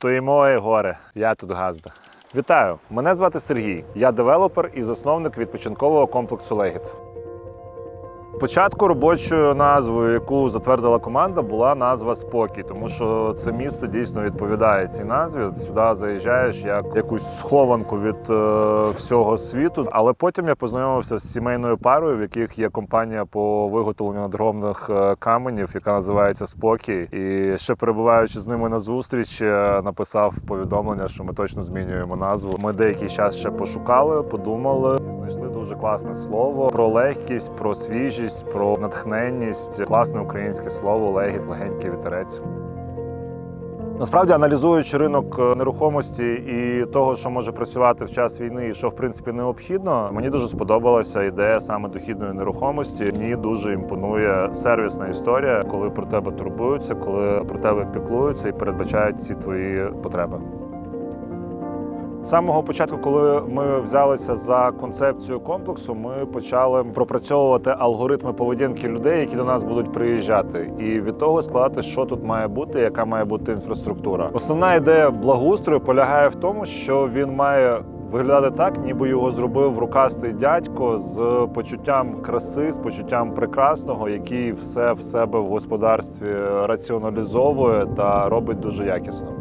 Стоїмо моє горе. Я тут газда. Вітаю! Мене звати Сергій. Я девелопер і засновник відпочинкового комплексу Легіт. Початку робочою назвою, яку затвердила команда, була назва Спокій, тому що це місце дійсно відповідає цій назві. Сюди заїжджаєш як якусь схованку від е, всього світу. Але потім я познайомився з сімейною парою, в яких є компанія по виготовленню надгробних е, каменів, яка називається Спокій. І ще перебуваючи з ними на зустріч, е, написав повідомлення, що ми точно змінюємо назву. Ми деякий час ще пошукали, подумали, знайшли дуже класне слово про легкість, про свіжість, про натхненність. Класне українське слово легіт, легенький вітерець. Насправді, аналізуючи ринок е, нерухомості і того, що може працювати в час війни, і що в принципі необхідно, мені дуже сподобалася ідея саме дохідної нерухомості. Мені дуже імпонує сервісна історія, коли про тебе турбуються, коли про тебе піклуються і передбачають всі твої потреби. З самого початку, коли ми взялися за концепцію комплексу, ми почали пропрацьовувати алгоритми поведінки людей, які до нас будуть приїжджати, і від того складати, що тут має бути, яка має бути інфраструктура. Основна ідея благоустрою полягає в тому, що він має. Виглядати так, ніби його зробив рукастий дядько з почуттям краси, з почуттям прекрасного, який все в себе в господарстві раціоналізовує та робить дуже якісно.